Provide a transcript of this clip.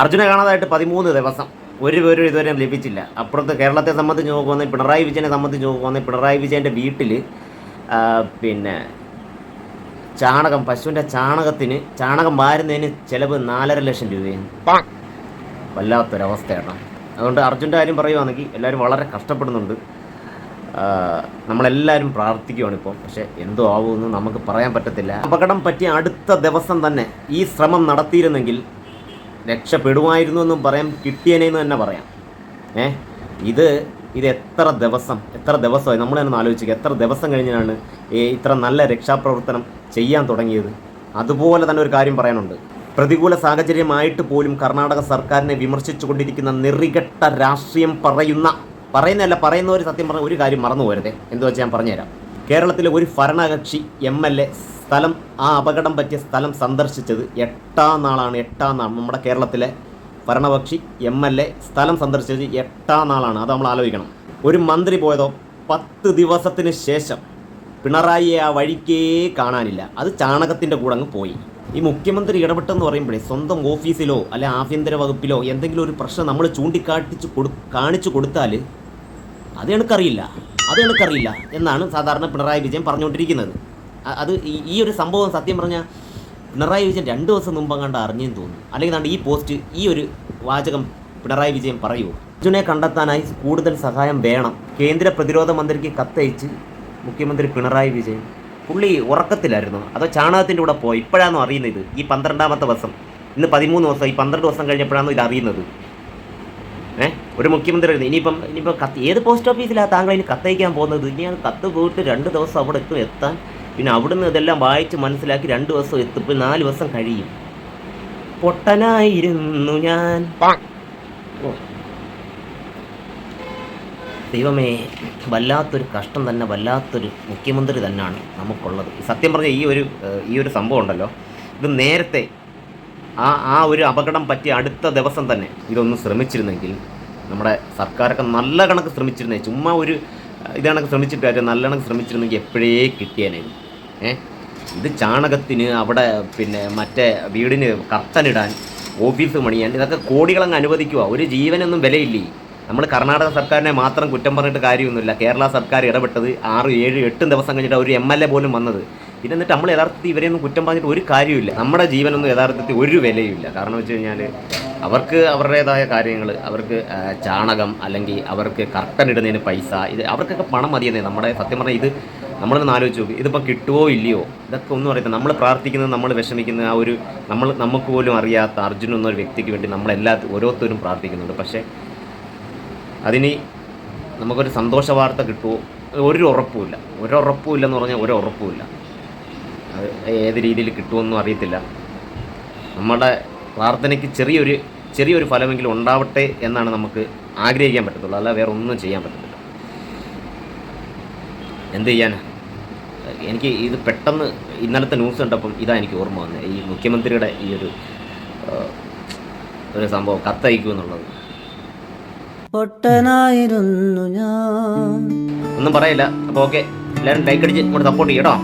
അർജുനെ കാണാതായിട്ട് പതിമൂന്ന് ദിവസം ഒരു പേരും ഇതുവരെ ലഭിച്ചില്ല. അപ്പുറത്ത് കേരളത്തെ സംബന്ധിച്ച് നോക്കുവാണെങ്കിൽ പിണറായി വിജയനെ സംബന്ധിച്ച് നോക്കുവാണെങ്കിൽ പിണറായി വിജയന്റെ വീട്ടിൽ പിന്നെ ചാണകം പശുവിന്റെ ചാണകത്തിന് ചാണകം വാരുന്നതിന് ചിലവ് നാലര ലക്ഷം രൂപയാണ്. വല്ലാത്തൊരവസ്ഥയാണ്. അതുകൊണ്ട് അർജുന്റെ കാര്യം പറയുവാണെങ്കിൽ എല്ലാവരും വളരെ കഷ്ടപ്പെടുന്നുണ്ട്. നമ്മളെല്ലാവരും പ്രാർത്ഥിക്കുകയാണ് ഇപ്പോൾ പക്ഷേ എന്തോ ആവുമെന്ന് നമുക്ക് പറയാൻ പറ്റത്തില്ല. അപകടം പറ്റിയ അടുത്ത ദിവസം തന്നെ ഈ ശ്രമം നടത്തിയിരുന്നെങ്കിൽ രക്ഷപ്പെടുമായിരുന്നു എന്നും പറയാം കിട്ടിയനെന്ന് തന്നെ പറയാം. ഏ? ഇത് ഇത് എത്ര ദിവസം എത്ര ദിവസമായി? നമ്മൾ തന്നെ ആലോചിക്കുക എത്ര ദിവസം കഴിഞ്ഞാണ് ഈ ഇത്ര നല്ല രക്ഷാപ്രവർത്തനം ചെയ്യാൻ തുടങ്ങിയത്? അതുപോലെ തന്നെ ഒരു കാര്യം പറയാനുണ്ട്. പ്രതികൂല സാഹചര്യമായിട്ട് പോലും കർണാടക സർക്കാരിനെ വിമർശിച്ചുകൊണ്ടിരിക്കുന്ന നിറികെട്ട രാഷ്ട്രീയം പറയുന്ന പറയുന്നതല്ല പറയുന്നവർ സത്യം പറഞ്ഞ ഒരു കാര്യം മറന്നു പോരുതേ. എന്തുവെച്ചാൽ ഞാൻ പറഞ്ഞുതരാം? കേരളത്തിലെ ഒരു ഭരണകക്ഷി എം എൽ എ സ്ഥലം ആ അപകടം പറ്റിയ സ്ഥലം സന്ദർശിച്ചത് എട്ടാം നാളാണ് എട്ടാം നാൾ. നമ്മുടെ കേരളത്തിലെ ഭരണപക്ഷി എം എൽ എ സ്ഥലം സന്ദർശിച്ചത് എട്ടാം നാളാണ്. അത് നമ്മൾ ആലോചിക്കണം. ഒരു മന്ത്രി പോയതോ പത്ത് ദിവസത്തിന് ശേഷം പിണറായിയെ ആ വഴിക്കേ കാണാനില്ല. അത് ചാണകത്തിന്റെ കൂടെ അങ്ങ് പോയി. ഈ മുഖ്യമന്ത്രി ഇടപെട്ടെന്ന് പറയുമ്പോഴേ സ്വന്തം ഓഫീസിലോ അല്ലെ ആഭ്യന്തര വകുപ്പിലോ എന്തെങ്കിലും ഒരു പ്രശ്നം നമ്മൾ ചൂണ്ടിക്കാട്ടിച്ച് കൊടു കാണിച്ചു കൊടുത്താൽ അത് എനിക്കറിയില്ല. അത് എനിക്കറിയില്ല എന്നാണ് സാധാരണ പിണറായി വിജയൻ പറഞ്ഞുകൊണ്ടിരിക്കുന്നത്. അത് ഈ- ഒരു സംഭവം സത്യം പറഞ്ഞാൽ പിണറായി വിജയൻ രണ്ട് ദിവസം മുമ്പ് കണ്ട് അറിഞ്ഞെന്ന് തോന്നുന്നു. അല്ലെങ്കിൽ ദാണ്ട് ഈ പോസ്റ്റ് ഈ ഒരു വാചകം പിണറായി വിജയൻ പറയൂ അർജുനെ കണ്ടെത്താനായി കൂടുതൽ സഹായം വേണം. കേന്ദ്ര പ്രതിരോധ മന്ത്രിക്ക് കത്തയച്ച് മുഖ്യമന്ത്രി പിണറായി വിജയൻ. പുള്ളി ഉറക്കത്തിലായിരുന്നു. അതോ ചാണകത്തിന്റെ കൂടെ പോയി? ഇപ്പോഴാണോ അറിയുന്നത് ഈ പന്ത്രണ്ടാമത്തെ ദിവസം. ഇന്ന് പതിമൂന്ന് ദിവസം. ഈ പന്ത്രണ്ട് ദിവസം കഴിഞ്ഞപ്പോഴാണോ ഇത് അറിയുന്നത്. ഏഹ് ഒരു മുഖ്യമന്ത്രി. ഇനിയിപ്പം ഇനിയിപ്പം കത്ത് ഏത് പോസ്റ്റ് ഓഫീസിലാണ് താങ്കൾ ഇനി കത്തയക്കാൻ പോകുന്നത്? ഇനി അത് കത്ത് പോയിട്ട് രണ്ട് ദിവസം അവിടെ എത്തും. എത്താൻ പിന്നെ അവിടുന്ന് ഇതെല്ലാം വായിച്ച് മനസ്സിലാക്കി രണ്ട് ദിവസം എത്തിപ്പോൾ നാല് ദിവസം കഴിയും. പൊട്ടനായിരുന്നു ഞാൻ. ദൈവമേ വല്ലാത്തൊരു കഷ്ടം തന്നെ വല്ലാത്തൊരു മുഖ്യമന്ത്രി തന്നെയാണ് നമുക്കുള്ളത്. സത്യം പറഞ്ഞ ഈ ഒരു ഈ ഒരു സംഭവം ഉണ്ടല്ലോ. ഇത് നേരത്തെ ആ ആ ഒരു അപകടം പറ്റിയ അടുത്ത ദിവസം തന്നെ ഇതൊന്ന് ശ്രമിച്ചിരുന്നെങ്കിൽ നമ്മുടെ സർക്കാരൊക്കെ നല്ല കണക്ക് ശ്രമിച്ചിരുന്നേ. ചുമ്മാ ഒരു ഇതാണൊക്കെ ശ്രമിച്ചിട്ട് കാര്യം നല്ല കണക്ക് ശ്രമിച്ചിരുന്നെങ്കിൽ എപ്പോഴേ കിട്ടിയേനായിരുന്നു ഇത് ചാണകത്തിന് അവിടെ പിന്നെ മറ്റേ വീടിന് കർത്തനിടാൻ ഓഫീസ് പണിയാൻ ഇതൊക്കെ കോടികളങ്ങ് അനുവദിക്കുക ഒരു ജീവനൊന്നും വിലയില്ലേ? നമ്മൾ കർണാടക സർക്കാരിനെ മാത്രം കുറ്റം പറഞ്ഞിട്ട് കാര്യമൊന്നുമില്ല. കേരള സർക്കാർ ഇടപെട്ടത് ആറ് ഏഴ് എട്ടും ദിവസം കഴിഞ്ഞിട്ട് ഒരു എം എൽ എ പോലും വന്നത്. പിന്നെ എന്നിട്ട് നമ്മൾ യഥാർത്ഥത്തിൽ ഇവരെയൊന്നും കുറ്റം പറഞ്ഞിട്ട് ഒരു കാര്യമില്ല നമ്മുടെ ജീവനൊന്നും യഥാർത്ഥത്തിൽ ഒരു വിലയുമില്ല. കാരണം വെച്ച് കഴിഞ്ഞാൽ അവർക്ക് അവരുടേതായ കാര്യങ്ങൾ അവർക്ക് ചാണകം അല്ലെങ്കിൽ അവർക്ക് കർട്ടൻ ഇടുന്നതിന് പൈസ. ഇത് അവർക്കൊക്കെ പണം മതിയെന്നേ. നമ്മുടെ സത്യം പറഞ്ഞാൽ ഇത് നമ്മളൊന്ന് ആലോചിച്ച് നോക്കും. ഇതിപ്പോൾ കിട്ടുമോ ഇല്ലയോ? ഇതൊക്കെ ഒന്നും അറിയത്തില്ല. നമ്മൾ പ്രാർത്ഥിക്കുന്നത് നമ്മൾ വിഷമിക്കുന്ന ആ ഒരു നമ്മൾ നമുക്ക് പോലും അറിയാത്ത അർജുൻ എന്നൊരു വ്യക്തിക്ക് വേണ്ടി നമ്മളെല്ലാ ഓരോരുത്തരും പ്രാർത്ഥിക്കുന്നുണ്ട്. പക്ഷേ അതിന് നമുക്കൊരു സന്തോഷ വാർത്ത കിട്ടുമോ ഒരു ഉറപ്പുമില്ല ഒരു ഉറപ്പുമില്ല എന്ന് പറഞ്ഞാൽ ഒരു ഉറപ്പുമില്ല അത് ഏത് രീതിയിൽ കിട്ടുമെന്നും അറിയത്തില്ല. നമ്മുടെ പ്രാർത്ഥനയ്ക്ക് ചെറിയൊരു ചെറിയൊരു ഫലമെങ്കിലും ഉണ്ടാവട്ടെ എന്നാണ് നമുക്ക് ആഗ്രഹിക്കാൻ പറ്റത്തുള്ളൂ. അല്ല വേറെ ഒന്നും ചെയ്യാൻ പറ്റത്തില്ല. എന്ത് ചെയ്യാനാ? എനിക്ക് ഇത് പെട്ടെന്ന് ഇന്നലത്തെ ന്യൂസ് കണ്ടപ്പം ഇതാ എനിക്ക് ഓർമ്മ വന്നത് ഈ മുഖ്യമന്ത്രിയുടെ ഈ ഒരു ഒരു സംഭവം കത്തയക്കും എന്നുള്ളത്. ഞാൻ. ഒന്നും പറയില്ല. അപ്പോൾ ഓക്കെ എല്ലാവരും ലൈക്ക് അടിച്ച് ഇങ്ങോട്ട് സപ്പോർട്ട് ചെയ്യട്ടോ